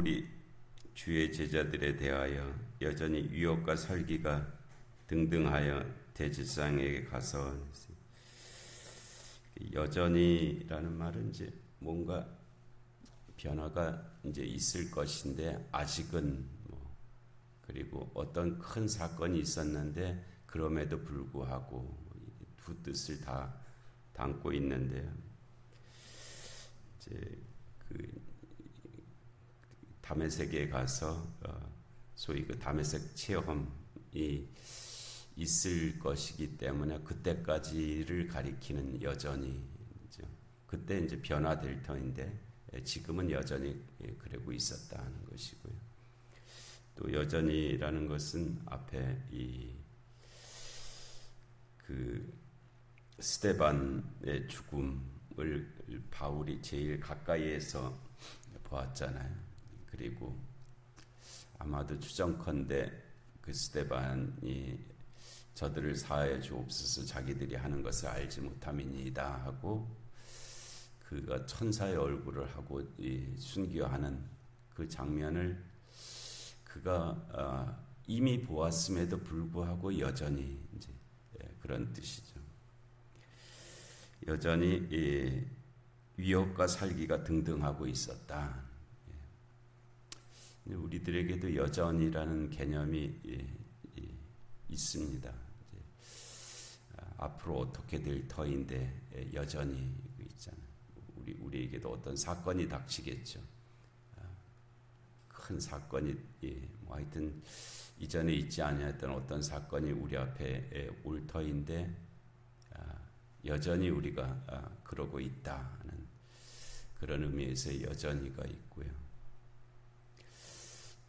사울이 주의 제자들에 대하여 여전히 유혹과 설기가 등등하여 대제사장에게 가서 여전히라는 말은 이제 뭔가 변화가 이제 있을 것인데 아직은 뭐 그리고 어떤 큰 사건이 있었는데 그럼에도 불구하고 두 뜻을 다 담고 있는데요. 이제 그 담에색에 가서 어 소위 그 담에색 체험이 있을 것이기 때문에 그때까지를 가리키는 여전히 그때 이제 변화될 터인데 예, 지금은 여전히 예, 그러고 있었다 하는 것이고요. 또 여전히라는 것은 앞에 이 그 스테반의 죽음을 바울이 제일 가까이에서 보았잖아요. 그리고 아마도 추정컨대 그 스테반이 저들을 사하여 주옵소서 자기들이 하는 것을 알지 못함이니이다 하고 그가 천사의 얼굴을 하고 순교하는 그 장면을 그가 어, 이미 보았음에도 불구하고 여전히 이제 예, 그런 뜻이죠. 여전히 위협과 살기가 등등하고 있었다. 예. 우리들에게도 여전이라는 개념이 있습니다. 아, 앞으로 어떻게 될 터인데 예, 여전히 우리 우리에게도 어떤 사건이 닥치겠죠. 아, 큰 사건이 예, 뭐 하여튼 이전에 있지 아니했던 어떤 사건이 우리 앞에 예, 올 터인데 아, 여전히 우리가 아, 그러고 있다 하는 그런 의미에서 여전히가 있고요.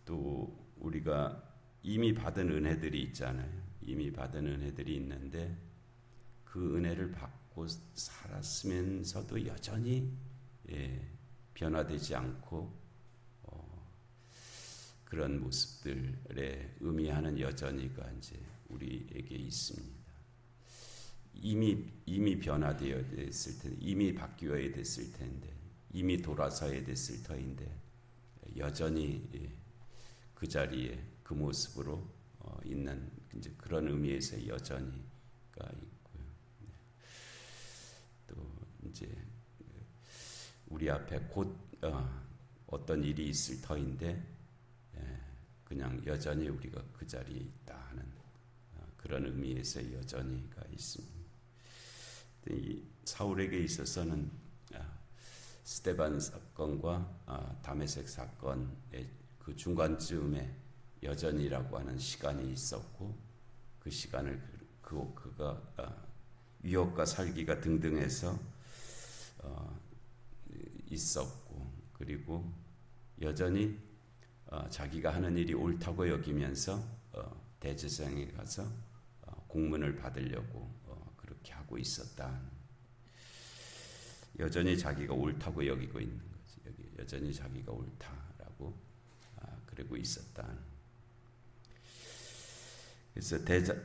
또 우리가 이미 받은 은혜들이 있잖아요. 이미 받은 은혜들이 있는데 그 은혜를 받고 고 살았으면서도 여전히 예, 변화되지 않고 어, 그런 모습들에 의미하는 여전히가 이제 우리에게 있습니다. 이미 이미 변화되어 됐을 텐데 이미 바뀌어야 됐을 텐데 이미 돌아서야 됐을 터인데 여전히 예, 그 자리에 그 모습으로 어, 있는 이제 그런 의미에서 여전히가 이제 우리 앞에 곧 어, 떤 일이 있을 터인데 예, 그냥 여전히 우리가 그 자리에 있다 하는 어, 그런 의미에서 여전히가 있습니다. 이 사울에게 있어서는 아, 스테반 사건과 아, 다메섹 사건의 그 중간쯤에 여전이라고 하는 시간이 있었고 그 시간을 그 그가 아, 위협과 살기가 등등해서 어, 있었고 그리고 여전히 어, 자기가 하는 일이 옳다고 여기면서 어, 대제사장에 가서 어, 공문을 받으려고 어, 그렇게 하고 있었다. 여전히 자기가 옳다고 여기고 있는 거지. 여기 여전히 자기가 옳다라고 아, 그러고 있었다. 그래서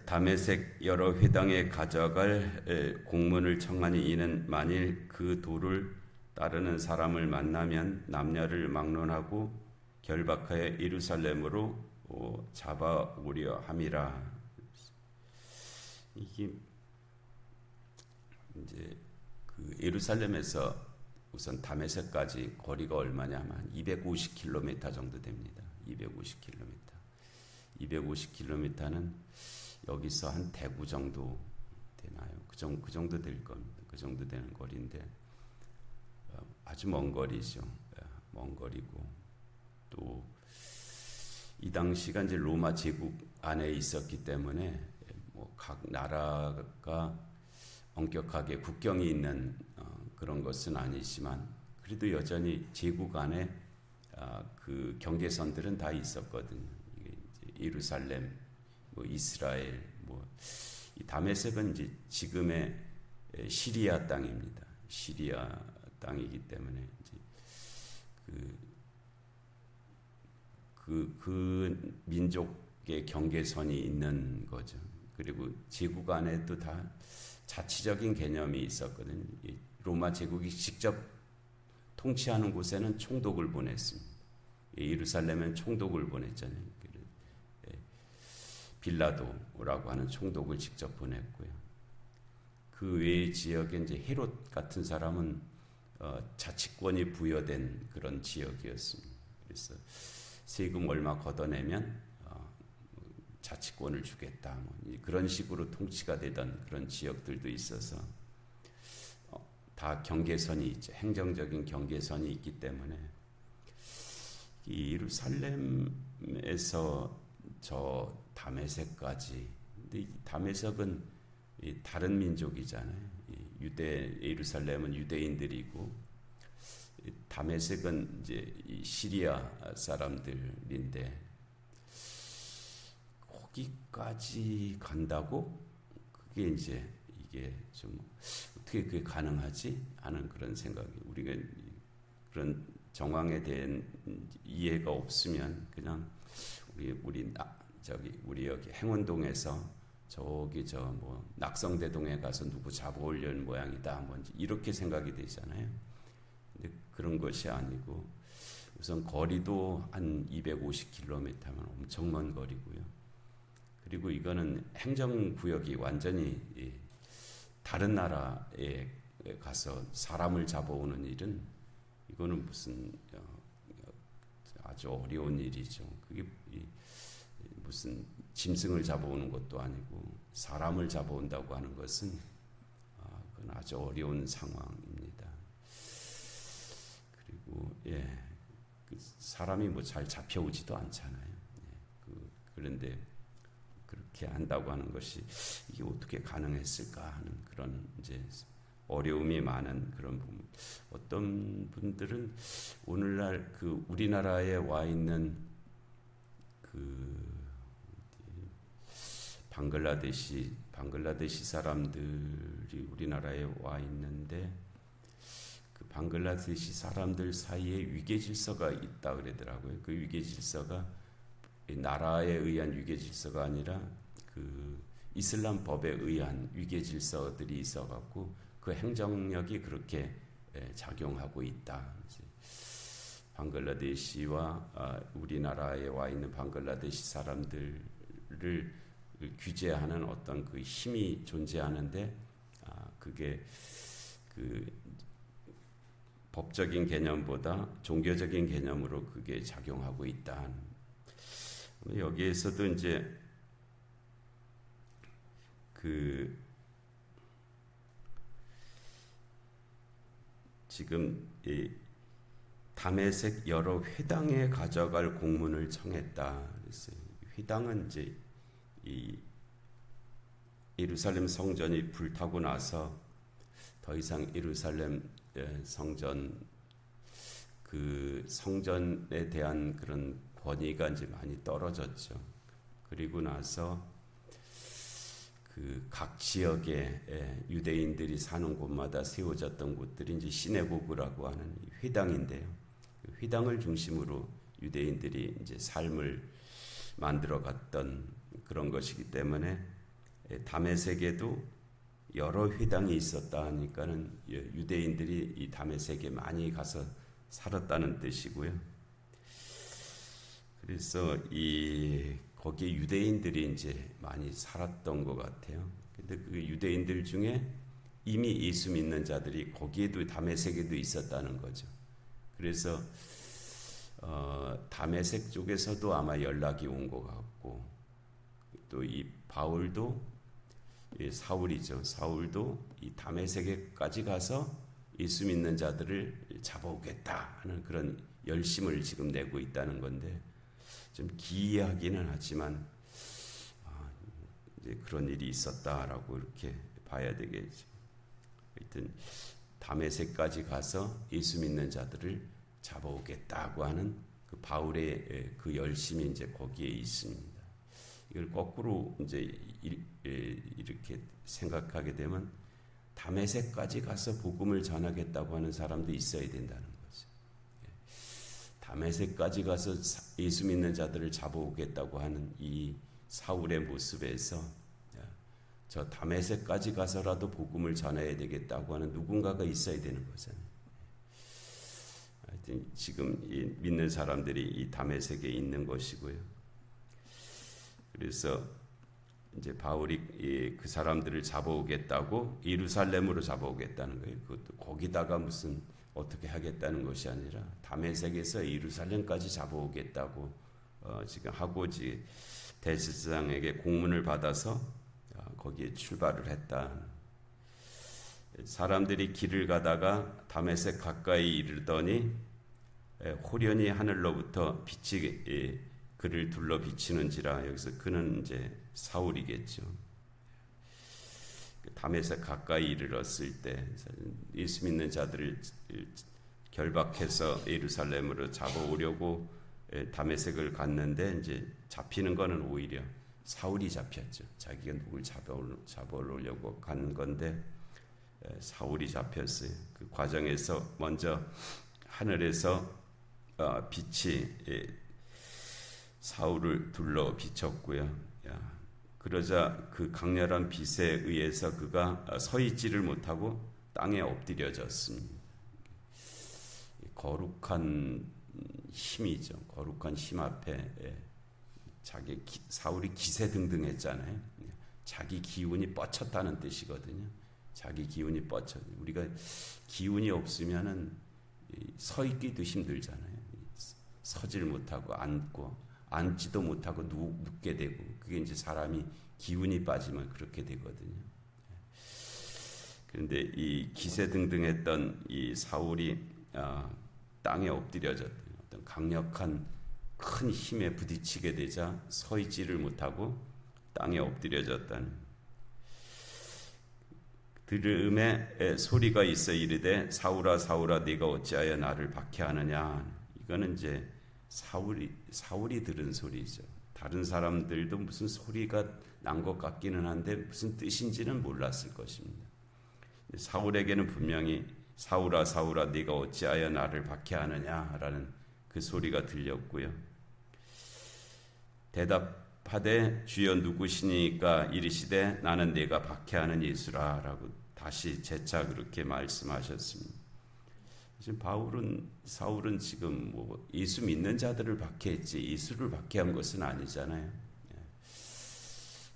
담에색 여러 회당에 가져갈 공문을 청하니 이는 만일 그 도를 따르는 사람을 만나면 남녀를 막론하고 결박하여 예루살렘으로 어, 잡아오려 함이라. 이게 이제 그 예루살렘에서 우선 담에색까지 거리가 얼마냐면 250km 정도 됩니다. 250km. 250km는 여기서 한 대구 정도 되나요? 그 정도, 그 정도 될 겁니다. 그 정도 되는 거리인데 어, 아주 먼 거리죠. 예, 먼 거리고 또 이 당시가 이제 로마 제국 안에 있었기 때문에 뭐 각 나라가 엄격하게 국경이 있는 어, 그런 것은 아니지만 그래도 여전히 제국 안에 아, 그 경계선들은 다 있었거든요. 예루살렘, 뭐 이스라엘, 뭐이 다메섹은 이제 지금의 시리아 땅입니다. 시리아 땅이기 때문에 이제 그, 그, 그 민족의 경계선이 있는 거죠. 그리고 제국 안에도 다 자치적인 개념이 있었거든요. 로마 제국이 직접 통치하는 곳에는 총독을 보냈습니다. 예루살렘엔 총독을 보냈잖아요. 예, 빌라도라고 하는 총독을 직접 보냈고요. 그 외의 지역에 이제 헤롯 같은 사람은 어, 자치권이 부여된 그런 지역이었습니다. 그래서 세금 얼마 걷어내면 어, 자치권을 주겠다. 뭐 그런 식으로 통치가 되던 그런 지역들도 있어서 어, 다 경계선이 있죠. 행정적인 경계선이 있기 때문에 이 예루살렘에서 저 다메섹까지. 근데 이 다메섹은 이 다른 민족이잖아요. 이 유대 예루살렘은 유대인들이고 이 다메섹은 이제 이 시리아 사람들인데 거기까지 간다고? 그게 이제 이게 좀 어떻게 그게 가능하지? 하는 그런 생각이 우리가 그런 정황에 대한 이해가 없으면 그냥 우리 우리 나, 저기 우리 여기 행운동에서 저기 저 뭐 낙성대동에 가서 누구 잡아오려는 모양이다 뭐 이렇게 생각이 되잖아요. 근데 그런 것이 아니고 우선 거리도 한 250km면 엄청 먼 거리고요. 그리고 이거는 행정구역이 완전히 다른 나라에 가서 사람을 잡아오는 일은 이거는 무슨 어, 아주 어려운 일이죠. 그게 무슨 짐승을 잡아오는 것도 아니고 사람을 잡아온다고 하는 것은 아, 그건 아주 어려운 상황입니다. 그리고 예, 그 사람이 뭐 잘 잡혀오지도 않잖아요. 예, 그, 그런데 그렇게 한다고 하는 것이 이게 어떻게 가능했을까 하는 그런 이제 어려움이 많은 그런 부분. 어떤 분들은 오늘날 그 우리나라에 와 있는 그 방글라데시 방글라데시 사람들이 우리나라에 와 있는데 그 방글라데시 사람들 사이에 위계 질서가 있다 그러더라고요. 그 위계 질서가 나라에 의한 위계 질서가 아니라 그 이슬람 법에 의한 위계 질서들이 있어 갖고 그 행정력이 그렇게 작용하고 있다. 방글라데시와 아, 우리나라에 와 있는 방글라데시 사람들을 규제하는 어떤 그 힘이 존재하는데 아, 그게 그 법적인 개념보다 종교적인 개념으로 그게 작용하고 있다. 여기에서도 이제 그 지금 이 담에색 여러 회당에 가져갈 공문을 청했다. 회당은 이제 이 예루살렘 성전이 불타고 나서 더 이상 예루살렘 성전 그 성전에 대한 그런 권위가 이제 많이 떨어졌죠. 그리고 나서 그 각 지역에 유대인들이 사는 곳마다 세워졌던 곳들이 이제 시내고구라고 하는 회당인데요. 그 회당을 중심으로 유대인들이 이제 삶을 만들어 갔던 그런 것이기 때문에 담에색에도 여러 회당이 있었다 하니까는 유대인들이 이 담에색에 많이 가서 살았다는 뜻이고요. 그래서 이 거기에 유대인들이 이제 많이 살았던 것 같아요. 근데 그 유대인들 중에 이미 예수 믿는 자들이 거기에도 담에색에도 있었다는 거죠. 그래서 어, 담에색 쪽에서도 아마 연락이 온 것 같고 또 이 바울도 이 사울이죠. 사울도 이 담에색에까지 가서 예수 믿는 자들을 잡아오겠다 하는 그런 열심을 지금 내고 있다는 건데 좀 기이하기는 하지만 아, 이제 그런 일이 있었다라고 이렇게 봐야 되겠죠. 하여튼 담에색까지 가서 예수 믿는 자들을 잡아오겠다고 하는 그 바울의 그 열심이 이제 거기에 있습니다. 이걸 거꾸로 이제 이렇게 생각하게 되면 담에색까지 가서 복음을 전하겠다고 하는 사람도 있어야 된다는. 예. 담에색까지 가서 예수 믿는 자들을 잡아오겠다고 하는 이 사울의 모습에서 저 담에색까지 가서라도 복음을 전해야 되겠다고 하는 누군가가 있어야 되는 거잖아요. 하여튼 지금 이 믿는 사람들이 이 다메섹에 있는 것이고요. 그래서 이제 바울이 이그 사람들을 잡아오겠다고 예루살렘으로 잡아오겠다는 거예요. 그것도 거기다가 무슨 어떻게 하겠다는 것이 아니라 다메섹에서 예루살렘까지 잡아오겠다고 어, 지금 하고 지 대제사장에게 공문을 받아서 어, 거기에 출발을 했다. 사람들이 길을 가다가 다메섹 가까이 이르더니 에, 호련히 하늘로부터 빛이 예, 그를 둘러 비치는지라 여기서 그는 이제 사울이겠죠. 그 다메섹 가까이 이르렀을 때 예수 믿는 자들을 결박해서 예루살렘으로 잡아오려고 에, 다메섹을 갔는데 이제 잡히는 거는 오히려 사울이 잡혔죠. 자기가 누굴 잡아오려고 간 건데 에, 사울이 잡혔어요. 그 과정에서 먼저 하늘에서 어, 빛이 예, 사울을 둘러 비쳤고요. 야, 그러자 그 강렬한 빛에 의해서 그가 서 있지를 못하고 땅에 엎드려졌습니다. 거룩한 힘이죠. 거룩한 힘 앞에 예, 자기 기, 사울이 기세등등했잖아요. 자기 기운이 뻗쳤다는 뜻이거든요. 자기 기운이 뻗쳐. 우리가 기운이 없으면은 서 있기도 힘들잖아요. 서질 못하고 앉고 앉지도 못하고 누, 눕게 되고 그게 이제 사람이 기운이 빠지면 그렇게 되거든요. 그런데 이 기세등등했던 이 사울이 아, 땅에 엎드려졌 어떤 강력한 큰 힘에 부딪히게 되자 서 있지를 못하고 땅에 엎드려졌다는. 들음에 소리가 있어 이르되 사울아 사울아 네가 어찌하여 나를 박해하느냐? 이거는 이제 사울이 사울이 들은 소리죠. 다른 사람들도 무슨 소리가 난 것 같기는 한데 무슨 뜻인지는 몰랐을 것입니다. 사울에게는 분명히 사울아 사울아 네가 어찌하여 나를 박해하느냐라는 그 소리가 들렸고요. 대답하되 주여 누구시니까 이르시되 나는 네가 박해하는 예수라라고 다시 재차 그렇게 말씀하셨습니다. 지금 바울은 사울은 지금 뭐 예수 믿는 자들을 박해했지 예수를 박해한 것은 아니잖아요. 예.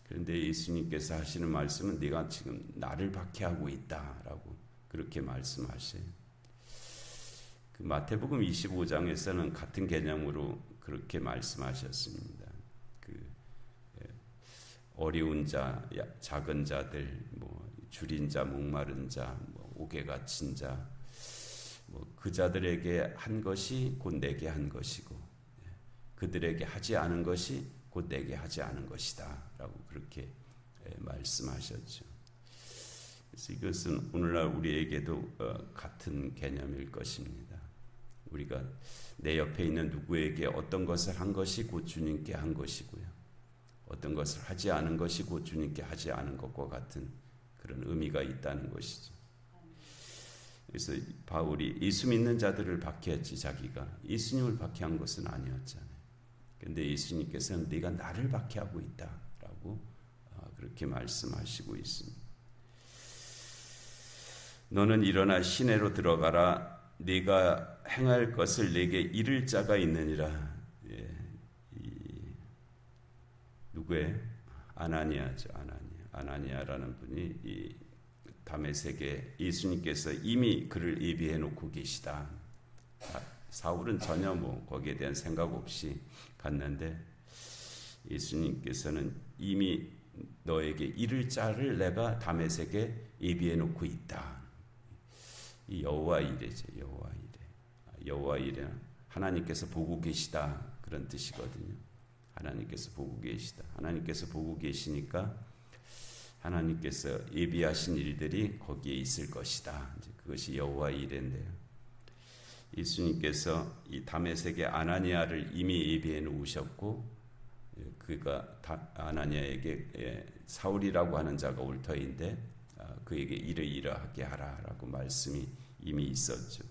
그런데 예수님께서 하시는 말씀은 네가 지금 나를 박해하고 있다라고 그렇게 말씀하셔요. 그 마태복음 25장에서는 같은 개념으로 그렇게 말씀하셨습니다. 그 예, 어려운 자, 작은 자들, 뭐 줄인 자, 목마른 자, 뭐 옥에 갇힌 자, 뭐 그 자들에게 한 것이 곧 내게 한 것이고 예, 그들에게 하지 않은 것이 곧 내게 하지 않은 것이다라고 그렇게 예, 말씀하셨죠. 그래서 이것은 오늘날 우리에게도 어, 같은 개념일 것입니다. 우리가 내 옆에 있는 누구에게 어떤 것을 한 것이 곧 주님께 한 것이고요. 어떤 것을 하지 않은 것이 곧 주님께 하지 않은 것과 같은 그런 의미가 있다는 것이죠. 그래서 바울이 예수 믿는 자들을 박해했지 자기가 예수님을 박해한 것은 아니었잖아요. 근데 예수님께서는 네가 나를 박해하고 있다라고 어, 그렇게 말씀하시고 있습니다. 너는 일어나 시내로 들어가라 네가 행할 것을 내게 이를 자가 있느니라. 예, 누구의 아나니아죠 아나니아 아나니아라는 분이 이 다메섹에 예수님께서 이미 그를 예비해 놓고 계시다. 사울은 전혀 뭐 거기에 대한 생각 없이 갔는데 예수님께서는 이미 너에게 이를 자를 내가 다메섹에 예비해 놓고 있다. 이 여호와 이래죠. 여호와 이래. 여호와 이래 하나님께서 보고 계시다 그런 뜻이거든요. 하나님께서 보고 계시다. 하나님께서 보고 계시니까 하나님께서 예비하신 일들이 거기에 있을 것이다. 그것이 여호와 일인데요. 예수님께서 이 다메섹의 아나니아를 이미 예비해 놓으셨고 그가 아나니아에게 예, 사울이라고 하는 자가 올 터인데 아, 그에게 이러 이러하게 하라라고 말씀이 이미 있었죠.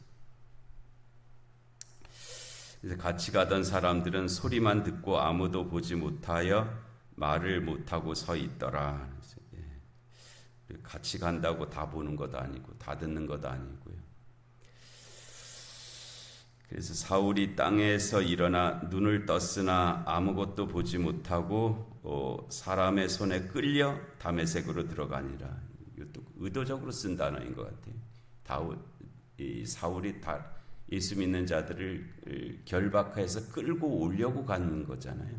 같이 가던 사람들은 소리만 듣고 아무도 보지 못하여 말을 못하고 서 있더라. 같이 간다고 다 보는 것도 아니고 다 듣는 것도 아니고요. 그래서 사울이 땅에서 일어나 눈을 떴으나 아무것도 보지 못하고 어, 사람의 손에 끌려 다메색으로 들어가니라. 이것도 의도적으로 쓴 단어인 것 같아요. 다우, 이 사울이 다 예수 믿는 자들을 결박해서 끌고 오려고 가는 거잖아요.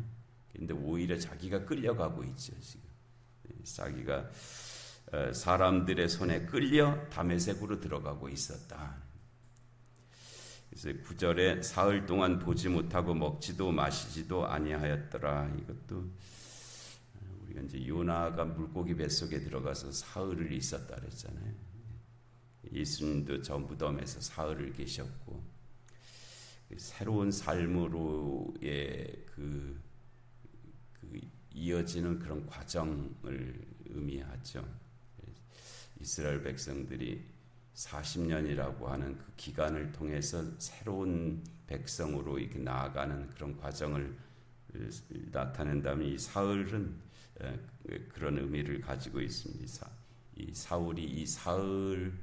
근데 오히려 자기가 끌려가고 있죠 지금. 자기가 어, 사람들의 손에 끌려 다메색으로 들어가고 있었다. 그래서 구절에 사흘 동안 보지 못하고 먹지도 마시지도 아니하였더라. 이것도 우리가 이제 요나가 물고기 뱃속에 들어가서 사흘을 있었다 그랬잖아요. 예수님도 저 무덤에서 사흘을 계셨고 새로운 삶으로의 그, 그 이어지는 그런 과정을 의미하죠. 이스라엘 백성들이 40년이라고 하는 그 기간을 통해서 새로운 백성으로 이렇게 나아가는 그런 과정을 나타낸다면 이 사흘은 그런 의미를 가지고 있습니다. 이 사울이 이 사흘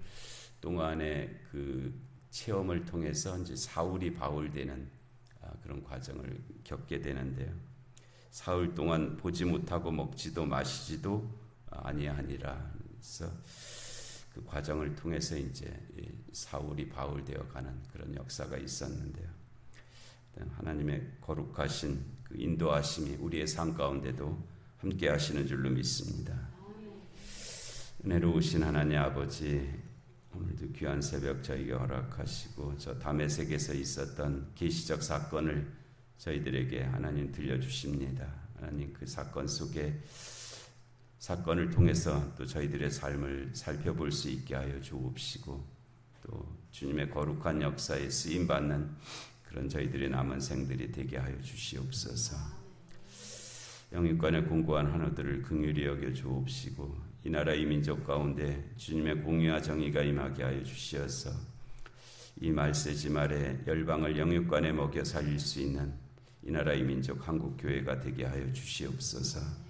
동안의 그 체험을 통해서 이제 사울이 바울되는 아, 그런 과정을 겪게 되는데요. 사흘 동안 보지 못하고 먹지도 마시지도 아니하니라. 그래서 그 과정을 통해서 이제 사울이 바울 되어 가는 그런 역사가 있었는데요. 하나님의 거룩하신 그 인도하심이 우리의 삶 가운데도 함께 하시는 줄로 믿습니다. 은혜로우신 하나님 아버지 오늘도 귀한 새벽 저희에게 허락하시고 저 담에색에서 있었던 계시적 사건을 저희들에게 하나님 들려주십니다. 하나님 그 사건 속에 사건을 통해서 또 저희들의 삶을 살펴볼 수 있게 하여 주옵시고 또 주님의 거룩한 역사에 쓰임 받는 그런 저희들의 남은 생들이 되게 하여 주시옵소서. 영육간의 공고한 한우들을 긍휼히 여겨 주옵시고 이 나라 이 민족 가운데 주님의 공의와 정의가 임하게 하여 주시어서 이 말세지 말에 열방을 영육간에 먹여 살릴 수 있는 이 나라 이 민족 한국 교회가 되게 하여 주시옵소서.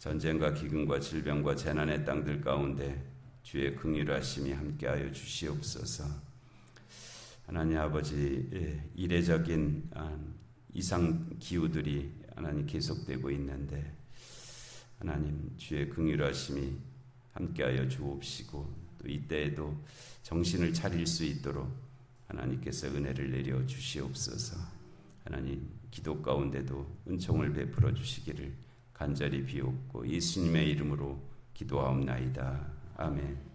전쟁과 기근과 질병과 재난의 땅들 가운데 주의 긍휼하심이 함께하여 주시옵소서. 하나님 아버지 예, 이례적인 아, 이상 기후들이 하나님 계속되고 있는데 하나님 주의 긍휼하심이 함께하여 주옵시고 또 이때에도 정신을 차릴 수 있도록 하나님께서 은혜를 내려 주시옵소서. 하나님 기도 가운데도 은총을 베풀어 주시기를 간절히 비옵고 예수님의 이름으로 기도하옵나이다. 아멘.